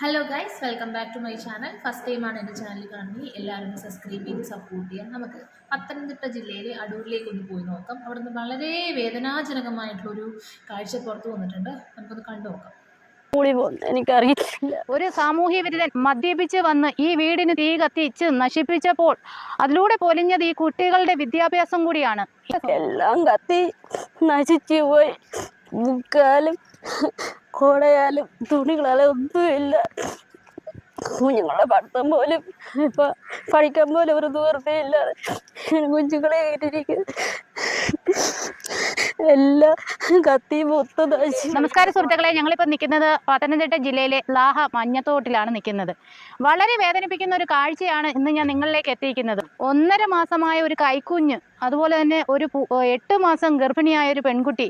Hello guys welcome back to my channel first ടൈമാണ് എന്റെ channel കാണുന്നത്. എല്ലാവരും സബ്സ്ക്രൈബ് ചെയ്ത് സപ്പോർട്ട് ചെയ്യാം നമുക്ക് പത്തനംതിട്ട ജില്ലയിലെ അടൂരിലേക്ക് ഒന്ന് പോയി നോക്കാം. അവിടുന്ന് വളരെ വേദനാജനകമായിട്ടുള്ളൊരു കാഴ്ച പുറത്ത് വന്നിട്ടുണ്ട്. നമുക്കൊന്ന് കണ്ടു നോക്കാം. എനിക്കറിയില്ല. ഒരു സാമൂഹ്യ വിരുദ്ധൻ മദ്യപിച്ച് വന്ന് ഈ വീടിന് തീ കത്തിച്ച് നശിപ്പിച്ചപ്പോൾ അതിലൂടെ പൊലിഞ്ഞത് ഈ കുട്ടികളുടെ വിദ്യാഭ്യാസം കൂടിയാണ്. എല്ലാം കത്തി നശിച്ചു പോയി. ബുക്കാലും കോടയാലും തുണികളാലും ഒന്നുമില്ല. കുഞ്ഞുങ്ങളെ പഠിത്തം പോലും ഇപ്പൊ പഠിക്കാൻ പോലും ഒരു നിവൃത്തിയില്ലാതെ കുഞ്ഞുങ്ങളെ കേട്ടിരിക്കും മൊത്തം നമസ്കാരം സുഹൃത്തുക്കളെ. ഞങ്ങളിപ്പോൾ നിൽക്കുന്നത് പത്തനംതിട്ട ജില്ലയിലെ ലാഹ മഞ്ഞത്തോട്ടിലാണ് നിൽക്കുന്നത്. വളരെ വേദനിപ്പിക്കുന്ന ഒരു കാഴ്ചയാണ് ഇന്ന് ഞാൻ നിങ്ങളിലേക്ക് എത്തിയിരിക്കുന്നത്. ഒന്നര മാസമായ ഒരു കൈക്കുഞ്ഞ് അതുപോലെ തന്നെ ഒരു എട്ട് മാസം ഗർഭിണിയായ ഒരു പെൺകുട്ടി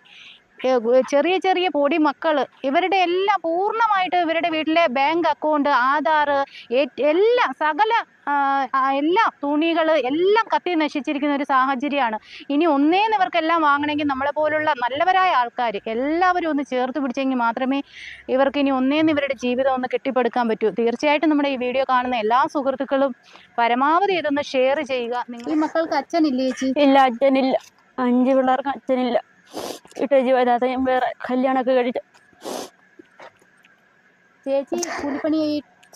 ചെറിയ ചെറിയ പൊടി മക്കൾ ഇവരുടെ എല്ലാം പൂർണമായിട്ട് ഇവരുടെ വീട്ടിലെ ബാങ്ക് അക്കൗണ്ട് ആധാർ എല്ലാം സകല എല്ലാം തുണികൾ എല്ലാം കത്തി നശിച്ചിരിക്കുന്ന ഒരു സാഹചര്യമാണ്. ഇനി ഒന്നേന്ന് ഇവർക്കെല്ലാം വാങ്ങണമെങ്കിൽ നമ്മളെ പോലുള്ള നല്ലവരായ ആൾക്കാർ എല്ലാവരും ഒന്ന് ചേർത്ത് പിടിച്ചെങ്കിൽ മാത്രമേ ഇവർക്ക് ഇനി ഒന്നേന്ന് ഇവരുടെ ജീവിതം ഒന്ന് കെട്ടിപ്പടുക്കാൻ പറ്റൂ. തീർച്ചയായിട്ടും നമ്മുടെ ഈ വീഡിയോ കാണുന്ന എല്ലാ സുഹൃത്തുക്കളും പരമാവധി ഇതൊന്ന് ഷെയർ ചെയ്യുക. നിങ്ങൾ ഈ മക്കൾക്ക് അച്ഛനില്ലേ ചേച്ചി? ഇല്ല അച്ഛനില്ല. അഞ്ച് പിള്ളേർക്ക് അച്ഛനില്ല. ഇട്ടേജി വരാത്ത ഞാൻ വേറെ കല്യാണമൊക്കെ കഴിച്ചു ചേച്ചി കൂലിപ്പണി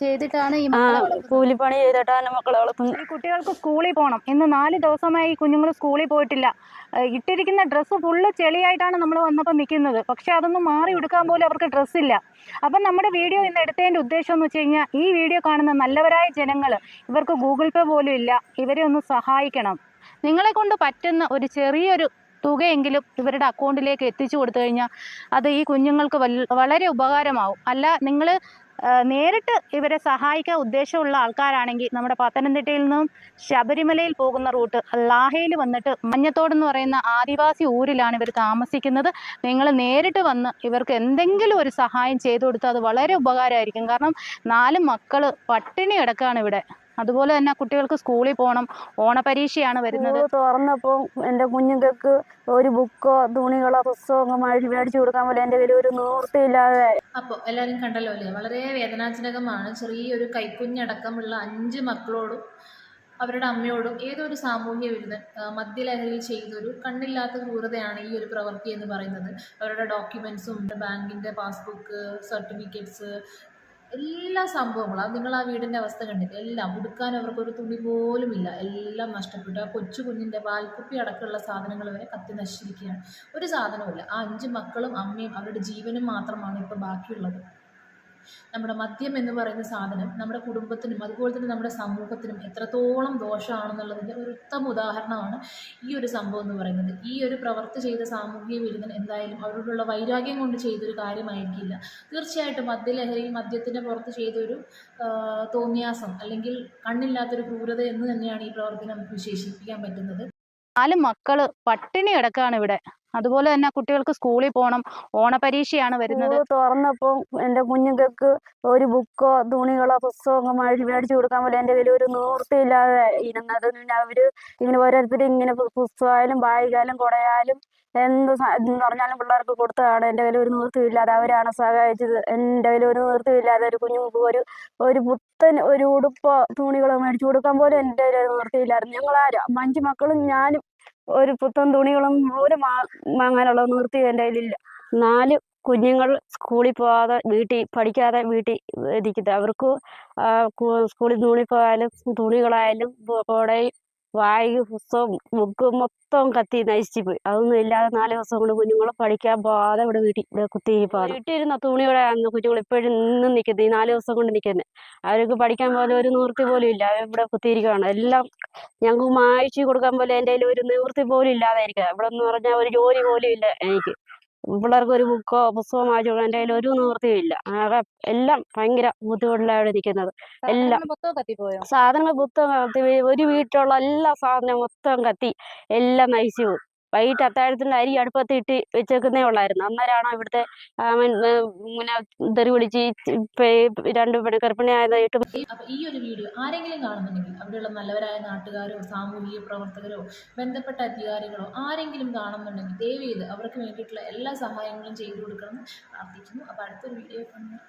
ചെയ്തിട്ടാണ് ഈ കൂലിപ്പണി ചെയ്തിട്ടാണ് മക്കളെ വളർത്തുന്നത്. ഈ കുട്ടികൾക്ക് സ്കൂളിൽ പോകണം ഇന്ന് നാല് ദിവസമായി കുഞ്ഞുങ്ങൾ സ്കൂളിൽ പോയിട്ടില്ല. ഇട്ടിരിക്കുന്ന ഡ്രസ്സ് ഫുള്ള് ചെളിയായിട്ടാണ് നമ്മൾ വന്നപ്പോൾ നിൽക്കുന്നത്. പക്ഷെ അതൊന്നും മാറി എടുക്കാൻ പോലും അവർക്ക് ഡ്രസ്സില്ല അപ്പം നമ്മുടെ വീഡിയോ ഇന്ന് എടുത്തതിന്റെ ഉദ്ദേശം എന്ന് വെച്ച് കഴിഞ്ഞാൽ ഈ വീഡിയോ കാണുന്ന നല്ലവരായ ജനങ്ങൾ ഇവർക്ക് ഗൂഗിൾ പേ പോലും ഇല്ല. ഇവരെ ഒന്ന് സഹായിക്കണം. നിങ്ങളെ കൊണ്ട് പറ്റുന്ന ഒരു ചെറിയൊരു തുകയെങ്കിലും ഇവരുടെ അക്കൗണ്ടിലേക്ക് എത്തിച്ചു കൊടുത്തു കഴിഞ്ഞാൽ അത് ഈ കുഞ്ഞുങ്ങൾക്ക് വളരെ ഉപകാരമാവും. അല്ല നിങ്ങൾ നേരിട്ട് ഇവരെ സഹായിക്കാൻ ഉദ്ദേശമുള്ള ആൾക്കാരാണെങ്കിൽ നമ്മുടെ പത്തനംതിട്ടയിൽ നിന്നും ശബരിമലയിൽ പോകുന്ന റൂട്ട് ലാഹയിൽ വന്നിട്ട് മഞ്ഞത്തോട് എന്ന് പറയുന്ന ആദിവാസി ഊരിലാണ് ഇവർ താമസിക്കുന്നത്. നിങ്ങൾ നേരിട്ട് വന്ന് ഇവർക്ക് എന്തെങ്കിലും ഒരു സഹായം ചെയ്തു കൊടുത്താൽ അത് വളരെ ഉപകാരമായിരിക്കും. കാരണം നാല് മക്കൾ പട്ടിണി കിടക്കുകയാണ് ഇവിടെ. അതുപോലെ തന്നെ കുട്ടികൾക്ക് സ്കൂളിൽ പോകണം ഓണപരീക്ഷയാണ് വരുന്നത്. സ്കൂൾ തുറന്നപ്പോൾ എന്റെ കുഞ്ഞുങ്ങൾക്ക് ഒരു ബുക്കോ തുണികളോ പുസ്തകമോ മേടി മേടിച്ചു കൊടുക്കാൻ പോലും എന്റെ കയ്യിൽ ഒരു നിവൃത്തിയില്ലാതെ. അപ്പോൾ എല്ലാവരും കണ്ടല്ലോ അല്ലേ? വളരെ വേദനാജനകമാണ്. ചെറിയൊരു കൈക്കുഞ്ഞടക്കമുള്ള അഞ്ച് മക്കളോടും അവരുടെ അമ്മയോടും ഏതൊരു സാമൂഹ്യ വിരുദ്ധൻ മദ്യലഹരിയിൽ ചെയ്തൊരു കണ്ണില്ലാത്ത ക്രൂരതയാണ് ഈ ഒരു പ്രവൃത്തി എന്ന് പറയുന്നത്. അവരുടെ ഡോക്യുമെൻസും ബാങ്കിന്റെ പാസ്ബുക്ക് സർട്ടിഫിക്കറ്റ്സ് എല്ലാ സംഭവങ്ങളും അത് നിങ്ങൾ ആ വീടിന്റെ അവസ്ഥ കണ്ടിട്ട് എല്ലാം ഉടുക്കാൻ അവർക്കൊരു തുണി പോലും ഇല്ല. എല്ലാം നഷ്ടപ്പെട്ടു. ആ കൊച്ചു കുഞ്ഞിന്റെ വാൽക്കുപ്പി അടക്കമുള്ള സാധനങ്ങൾ വരെ കത്തി നശിച്ചിരിക്കുകയാണ്. ഒരു സാധനവുമില്ല ആ അഞ്ച് മക്കളും അമ്മയും അവരുടെ ജീവനും മാത്രമാണ് ഇപ്പോൾ ബാക്കിയുള്ളത്. നമ്മുടെ മദ്യം എന്ന് പറയുന്ന സാധനം നമ്മുടെ കുടുംബത്തിനും അതുപോലെ തന്നെ നമ്മുടെ സമൂഹത്തിനും എത്രത്തോളം ദോഷമാണെന്നുള്ളതിന്റെ ഒരു ഉത്തമ ഉദാഹരണമാണ് ഈ ഒരു സംഭവം എന്ന് പറയുന്നത്. ഈ ഒരു പ്രവർത്തി ചെയ്ത സാമൂഹിക വിരുദ്ധൻ എന്തായാലും അവരോടുള്ള വൈരാഗ്യം കൊണ്ട് ചെയ്തൊരു കാര്യമായിരിക്കില്ല. തീർച്ചയായിട്ടും മദ്യലഹരി മദ്യത്തിന്റെ പുറത്ത് ചെയ്തൊരു തോന്നിയാസം അല്ലെങ്കിൽ കണ്ണില്ലാത്തൊരു ക്രൂരത എന്ന് തന്നെയാണ് ഈ പ്രവർത്തി നമുക്ക് വിശേഷിപ്പിക്കാൻ പറ്റുന്നത്. നാല് മക്കൾ പട്ടിണി കിടക്കാണ് ഇവിടെ. അതുപോലെ തന്നെ കുട്ടികൾക്ക് സ്കൂളിൽ പോകണം ഓണപരീക്ഷയാണ് വരുന്നത്. തുറന്നപ്പോൾ എന്റെ കുഞ്ഞുങ്ങൾക്ക് ഒരു ബുക്കോ തുണികളോ പുസ്തകമോ മേടി മേടിച്ചു കൊടുക്കാൻ പോലും എന്റെ കയ്യിൽ ഒരു നിവൃത്തിയില്ലാതെ ഇരുന്നത്. അവർ ഇങ്ങനെ ഓരോരുത്തരും ഇങ്ങനെ പുസ്തകമായാലും ബാഗായാലും കുടയായാലും എന്ത് എന്ന് പറഞ്ഞാലും പിള്ളേർക്ക് കൊടുത്തതാണ്. എന്റെ കയ്യിൽ ഒരു നിവൃത്തിയില്ലാതെ അവരാണ് സഹായിച്ചത്. എന്റെ കയ്യിൽ ഒരു നിവൃത്തിയില്ലാതെ ഒരു കുഞ്ഞുങ്ങൾക്ക് ഒരു ഒരു പുത്തൻ ഒരു ഉടുപ്പോ തുണികളോ മേടിച്ചു കൊടുക്കാൻ പോലും എന്റെ കയ്യിൽ ഒരു നിവൃത്തിയില്ലായിരുന്നു. ഞങ്ങളാരും അഞ്ച് മക്കളും ഞാനും ഒരു പുത്തൻ തുണികളും ഒരു വാങ്ങാനുള്ള നിവൃത്തി എന്റെ കയ്യിലില്ല. നാല് കുഞ്ഞുങ്ങൾ സ്കൂളിൽ പോകാതെ വീട്ടിൽ പഠിക്കാതെ വീട്ടിൽ ഇരിക്കുന്നത് അവർക്ക് സ്കൂളിൽ തുണി പോയാലും തുണികളായാലും കുടയും ബാഗ് പുസ്തകം ബുക്ക് മൊത്തം കത്തി നശിച്ചു പോയി. അതൊന്നും ഇല്ലാതെ നാല് ദിവസം കൊണ്ട് കുഞ്ഞുങ്ങളെ പഠിക്കാൻ പോകാതെ ഇവിടെ വീട്ടിൽ ഇവിടെ കുത്തിയിരിപ്പാണ് വീട്ടിലിരുന്ന തുണിയോടെ അന്ന് കുഞ്ഞുങ്ങൾ ഇപ്പോഴും ഇന്നും നിൽക്കുന്നത് ഈ നാല് ദിവസം കൊണ്ട് നിൽക്കുന്നത് അവർക്ക് പഠിക്കാൻ പോലും ഒരു നിവൃത്തി പോലും ഇല്ല. അവർ ഇവിടെ കുത്തിയിരിക്കുകയാണ് എല്ലാം ഞങ്ങൾക്ക് മായ്ച്ചു കൊടുക്കാൻ പോലും എന്റെ കയ്യിൽ ഒരു നിവൃത്തി പോലും ഇല്ലാതെ ഇരിക്കുക ഇവിടെ എന്ന് പറഞ്ഞാൽ ഒരു ജോലി പോലും ഇല്ല എനിക്ക്. പിള്ളേർക്ക് ഒരു ബുക്കോ പുസ്തകമോ വായിച്ചു എന്റെ കയ്യിൽ ഒരു നിവൃത്തിയും ഇല്ല. ആകെ എല്ലാം ഭയങ്കര ബുദ്ധിമുട്ടിലാണ് ഇരിക്കുന്നത്. എല്ലാം സാധനങ്ങൾ മൊത്തം കത്തി. ഒരു വീട്ടിലുള്ള എല്ലാ സാധനവും മൊത്തം കത്തി. എല്ലാം നശിച്ചു പോയി വൈകിട്ട് അത്താഴത്തിന്റെ അരി അടുപ്പത്ത് ഇട്ട് വെച്ചേക്കുന്നേ ഉള്ളായിരുന്നു. അന്നേരമാണ് ഇവിടുത്തെ ഇങ്ങനെ തെറി വിളിച്ച് രണ്ട് ഗർഭിണിയായതായിട്ട് ഈ ഒരു വീഡിയോ ആരെങ്കിലും കാണുന്നുണ്ടെങ്കിൽ അവിടെയുള്ള നല്ലവരായ നാട്ടുകാരോ സാമൂഹിക പ്രവർത്തകരോ ബന്ധപ്പെട്ട അധികാരികളോ ആരെങ്കിലും കാണുന്നുണ്ടെങ്കിൽ ദയവ് ചെയ്ത് അവർക്ക് വേണ്ടിയിട്ടുള്ള എല്ലാ സഹായങ്ങളും ചെയ്തു കൊടുക്കണം പ്രാർത്ഥിക്കുന്നു. അപ്പോൾ അടുത്തൊരു വീഡിയോ കാണുന്നു.